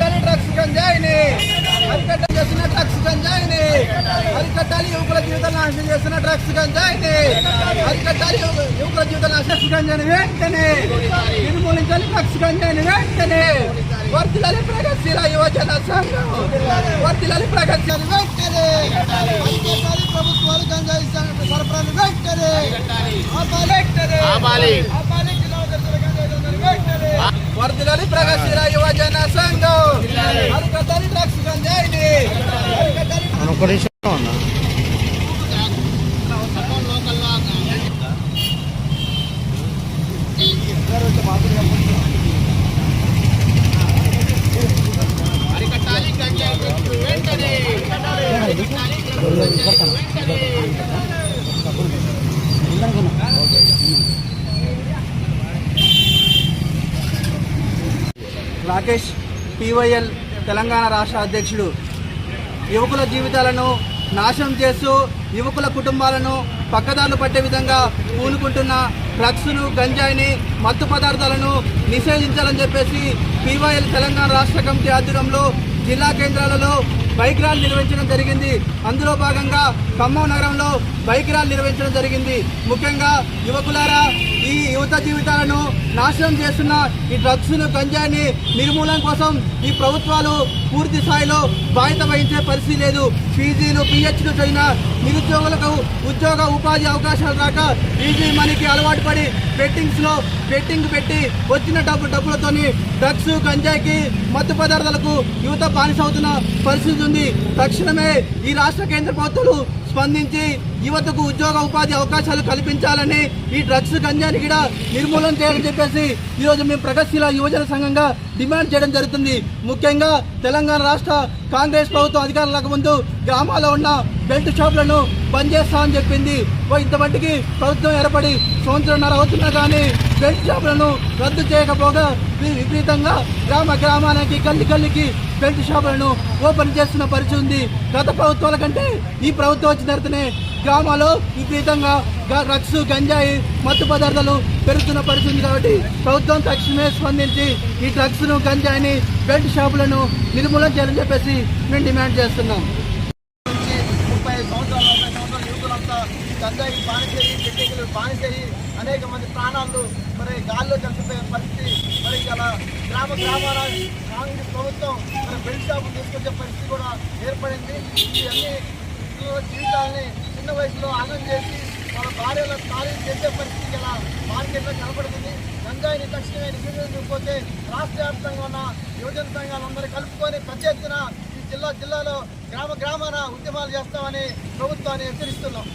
గంజాయిని. అరికట్ట చేస్తున్న డ్రగ్స్ గంజాయిని. అరికట్టాలి యువకుల జీవితాలు నాశనం చేస్తున్న డ్రగ్స్ గంజాయిని. అరికట్టాలి యువ- యువకుల జీవితాలు నాశనం గంజాయిని వెంటనే. నిర్మూలించాలి డ్రగ్స్ గంజాయిని వెంటనే. వర్తిలాలి ప్రగతిశీల యువజన సంఘం వర్తిలాలి ప్రగతిశీల వెంటనే. అరికట్టాలి ప్రభుత్వాలు గంజాయి సరఫరాను వెంటనే. ఆపాలి ఆపాలి. ఆపాలి వర్తిలాలి ప్రగతిశీల యువజన సంఘం అరికట్టాలి డ్రగ్స్ గంజాయిని అరికట్టాలి ఒక్క నిమిషం ఉన్నా రాకేష్ టీవైఎల్ తెలంగాణ రాష్ట్ర అధ్యక్షుడు. యువకుల జీవితాలను నాశనం చేస్తూ యువకుల కుటుంబాలను పక్కదారులు పట్టే విధంగా పూనుకుంటున్న డ్రగ్స్ను గంజాయిని మత్తు పదార్థాలను నిషేధించాలని చెప్పేసి పీవైఎల్ తెలంగాణ రాష్ట్ర కమిటీ ఆధ్వర్యంలో జిల్లా కేంద్రాలలో బైక్ ర్యాలీ నిర్వహించడం జరిగింది. అందులో భాగంగా ఖమ్మం నగరంలో బైక్ ర్యాలీ నిర్వహించడం జరిగింది. ముఖ్యంగా యువకులారా యువత జీవితాలను నాశనం చేస్తున్న ఈ డ్రగ్స్ను గంజాయిని నిర్మూలన కోసం ఈ ప్రభుత్వాలు పూర్తి స్థాయిలో బాధ్యత వహించే పరిస్థితి లేదు. పీజీలు పిహెచ్లు చదివిన నిరుద్యోగులకు ఉద్యోగ ఉపాధి అవకాశాలు రాక ఈజీ మనీకి అలవాటు పడి బెట్టింగ్స్లో బెట్టింగ్ పెట్టి వచ్చిన డబ్బు డబ్బులతోని డ్రగ్స్ గంజాయికి మత్తు పదార్థాలకు యువత బానిసవుతున్న పరిస్థితి ఉంది. తక్షణమే ఈ రాష్ట్ర కేంద్ర ప్రభుత్వాలు స్పందించి యువతకు ఉద్యోగ ఉపాధి అవకాశాలు కల్పించాలని ఈ డ్రగ్స్ గంజాని కూడా నిర్మూలన చేయాలని చెప్పేసి ఈరోజు మేము ప్రగతిశీల యువజన సంఘంగా డిమాండ్ చేయడం జరుగుతుంది. ముఖ్యంగా తెలంగాణ రాష్ట్ర కాంగ్రెస్ ప్రభుత్వం అధికారులకు ముందు గ్రామాల్లో ఉన్న బెల్ట్ షాపులను బంద్ చేస్తామని చెప్పింది. ఓ ఇంతమట్టికి ప్రభుత్వం ఏర్పడి సంవత్సరంన్నర అవుతున్నా కానీ బెల్ట్ షాపులను రద్దు చేయకపోగా విపరీతంగా గ్రామ గ్రామానికి గల్లి గల్లికి బెల్ట్ షాపులను ఓపెన్ చేస్తున్న పరిస్థితి ఉంది. గత ప్రభుత్వాల కంటే ఈ ప్రభుత్వం వచ్చిన తర్వాతనే గ్రామాల్లో విపరీతంగా రక్స్ డ్రగ్స్ గంజాయి మత్తు పదార్థాలు పెరుగుతున్న పరిస్థితి కాబట్టి ప్రభుత్వం తక్షణమే స్పందించి ఈ డ్రగ్స్ను గంజాయిని బెల్ట్ షాపులను నిర్మూలన చేయాలని చెప్పేసి మేము డిమాండ్ చేస్తున్నాం. ముప్పై సంవత్సరాలు నలభై సంవత్సరాలు యువకులంతా గంజాయి బానిసయి టెక్నికల్ బానిసయి అనేక మంది ప్రాణాలు మరి గాల్లో కలిసిపోయే పరిస్థితి మరి ఇలా గ్రామ గ్రామాల కాంగ్రెస్ ప్రభుత్వం మరి బెల్ట్ షాపు తీసుకొచ్చే పరిస్థితి కూడా ఏర్పడింది. ఇవన్నీ జీవితాలని చిన్న వయసులో ఆనందం చేసి వాళ్ళ భార్యల ఖాళీ చేసే పరిస్థితి ఇలా మార్కెట్లో కనపడుతుంది. గంజాయిని తక్షణమే నిషేధించకపోతే రాష్ట్ర వ్యాప్తంగా ఉన్న యువజన సంఘాలందరూ కలుపుకొని పెద్ద జిల్లా జిల్లాలో గ్రామ గ్రామాన ఉద్యమాలు చేస్తామని ప్రభుత్వాన్ని హెచ్చరిస్తున్నాం.